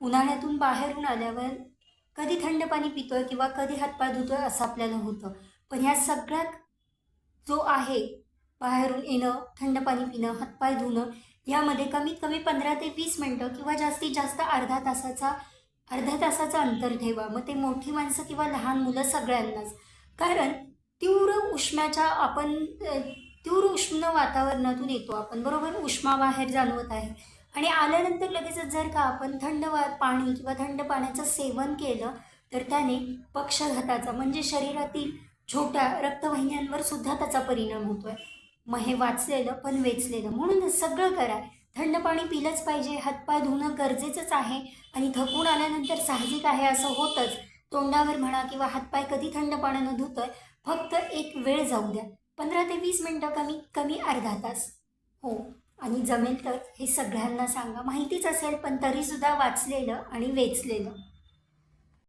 उन्हाळ्यातून बाहेरून आल्यावर कधी थंड पाणी पितोय किंवा कधी हातपाय धुतोय असं आपल्याला होतं. पण ह्या सगळ्यात जो आहे बाहेरून येणं थंड पाणी पिणं हातपाय धुणं यामध्ये कमीत कमी पंधरा ते वीस मिनटं किंवा जास्तीत जास्त अर्धा तासाचा अर्ध्या तासाचं अंतर ठेवा. मग ते मोठी माणसं किंवा लहान मुलं सगळ्यांनाच. कारण तीव्र उष्म्याच्या आपण तीव्र उष्ण वातावरणातून येतो आपण. बरोबर? उष्मा बाहेर जाणवत आहे. आणि आल्यानंतर लगेचच जर का आपण थंड वा पाणी किंवा थंड पाण्याचं सेवन केलं तर त्याने पक्षघाताचा म्हणजे शरीरातील छोट्या रक्तवाहिन्यांवर सुद्धा त्याचा परिणाम होतो आहे मग हे वाचलेलं पण वेचलेलं. म्हणून सगळं करा. थंड पाणी पिलंच पाहिजे. हातपाय धुणं गरजेचंच आहे. आणि थकून आल्यानंतर साहजिक आहे असं होतंच. तोंडावर म्हणा किंवा हातपाय कधी थंड पाण्यानं धुतोय फक्त एक वेळ जाऊ द्या. पंधरा ते वीस मिनटं कमी कमी अर्धा तास. हो. आणि जमेल तर हे सगळ्यांना सांगा. माहितीच असेल पण तरीसुद्धा वाचलेलं आणि वेचलेलं.